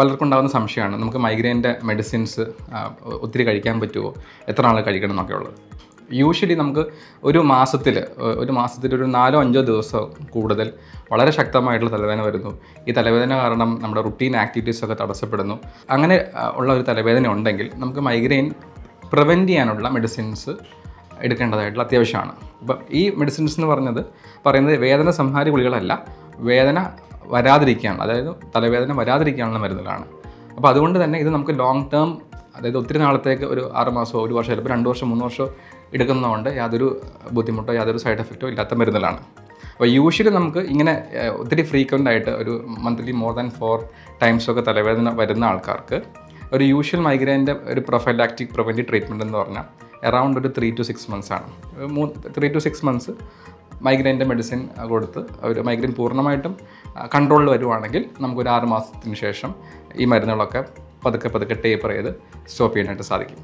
പലർക്കും ഉണ്ടാകുന്ന സംശയമാണ്. നമുക്ക് മൈഗ്രെയിന്റെ മെഡിസിൻസ് ഒത്തിരി കഴിക്കാൻ പറ്റുമോ എത്ര നാൾ കഴിക്കണം എന്നൊക്കെ ഉള്ളത്. യൂഷ്വലി നമുക്ക് ഒരു മാസത്തിൽ ഒരു മാസത്തിൽ ഒരു നാലോ അഞ്ചോ ദിവസം കൂടുതൽ വളരെ ശക്തമായിട്ടുള്ള തലവേദന വരുന്നു. ഈ തലവേദന കാരണം നമ്മുടെ റുട്ടീൻ ആക്ടിവിറ്റീസ് ഒക്കെ തടസ്സപ്പെടുന്നു. അങ്ങനെ ഉള്ള ഒരു തലവേദന ഉണ്ടെങ്കിൽ നമുക്ക് മൈഗ്രെയിൻ പ്രിവെന്റ് ചെയ്യാനുള്ള മെഡിസിൻസ് എടുക്കേണ്ടതായിട്ടുള്ള അത്യാവശ്യമാണ്. അപ്പം ഈ മെഡിസിൻസ് എന്ന് പറഞ്ഞത് പറയുന്നത് വേദന സംഹാരി ഗുളികളല്ല വേദന വരാതിരിക്കാനുള്ള അതായത് തലവേദന വരാതിരിക്കാനുള്ള മരുന്നുകളാണ്. അപ്പോൾ അതുകൊണ്ട് തന്നെ ഇത് നമുക്ക് ലോങ് ടേം അതായത് ഒത്തിരി നാളത്തേക്ക് ഒരു ആറ് ഒരു വർഷം ചിലപ്പോൾ രണ്ട് വർഷം മൂന്ന് വർഷം എടുക്കുന്നതുകൊണ്ട് യാതൊരു ബുദ്ധിമുട്ടോ യാതൊരു സൈഡ് എഫക്റ്റോ ഇല്ലാത്ത മരുന്നുകളാണ്. അപ്പോൾ യൂഷ്വലി നമുക്ക് ഇങ്ങനെ ഒത്തിരി ഫ്രീക്വന്റ് ആയിട്ട് ഒരു മന്ത്ലി മോർ ദാൻ ഫോർ ടൈംസൊക്കെ തലവേദന വരുന്ന ആൾക്കാർക്ക് ഒരു യൂഷ്വൽ മൈഗ്രൈന്റെ ഒരു പ്രൊഫൈലാക്റ്റിക് പ്രിവെന്റീവ് ട്രീറ്റ്മെന്റ് എന്ന് പറഞ്ഞാൽ അറൗണ്ട് ഒരു ത്രീ ടു സിക്സ് മന്ത്സ് ആണ്. ത്രീ ടു സിക്സ് മന്ത്സ് മൈഗ്രെയിന്റെ മെഡിസിൻ കൊടുത്ത് അവർ മൈഗ്രെയിൻ പൂർണമായിട്ടും കൺട്രോളിൽ വരുവാണെങ്കിൽ നമുക്കൊരു ആറ് മാസത്തിന് ശേഷം ഈ മരുന്നുകളൊക്കെ പതുക്കെ പതുക്കെ ടേപ്പർ ചെയ്ത് സ്റ്റോപ്പ് ചെയ്യാനായിട്ട് സാധിക്കും.